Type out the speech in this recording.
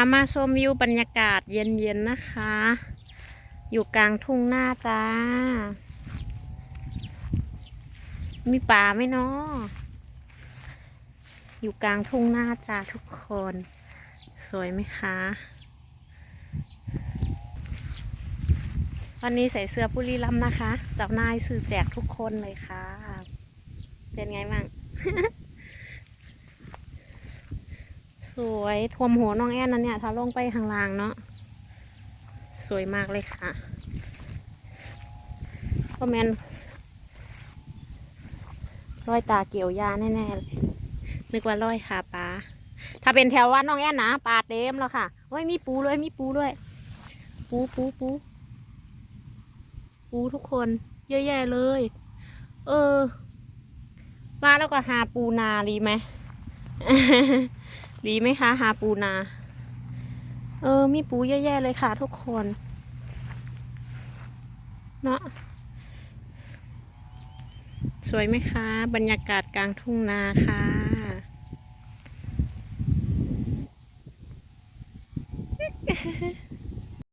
ามาชมวิวบรรยากาศเย็นๆนะคะ อยู่กลางทุ่งหน้าจ้า มีป่าไหมเนาะอยู่กลางทุ่งหน้าจ้าทุกคน สวยไหมคะ วันนี้ใส่เสื้อปุรีรัมนะคะเจ้านายสื่อแจกทุกคนเลยค่ะ เป็นไงบ้าง สวยทวมหัวน้องแอนนะเนี่ยถ้าลงไปข้างล่างเนาะสวยมากเลยค่ะก็แมนร้อยตาเกี่ยวยาแน่ๆเลยนึกว่าร้อยขาปลาถ้าเป็นแถววัดน้องแอนนะปลาเต็มแล้วค่ะโอ้ยมีปูด้วยมีปูด้วย ปูปูปูปูทุกคน เยอะแยะเลย เออมาแล้วก็หาปูนาดีไหม ดีไหมคะหาปูนา เออ มีปูแย่ๆเลยค่ะทุกคน เนาะสวยไหมคะ บรรยากาศกลางทุ่งนาค่ะ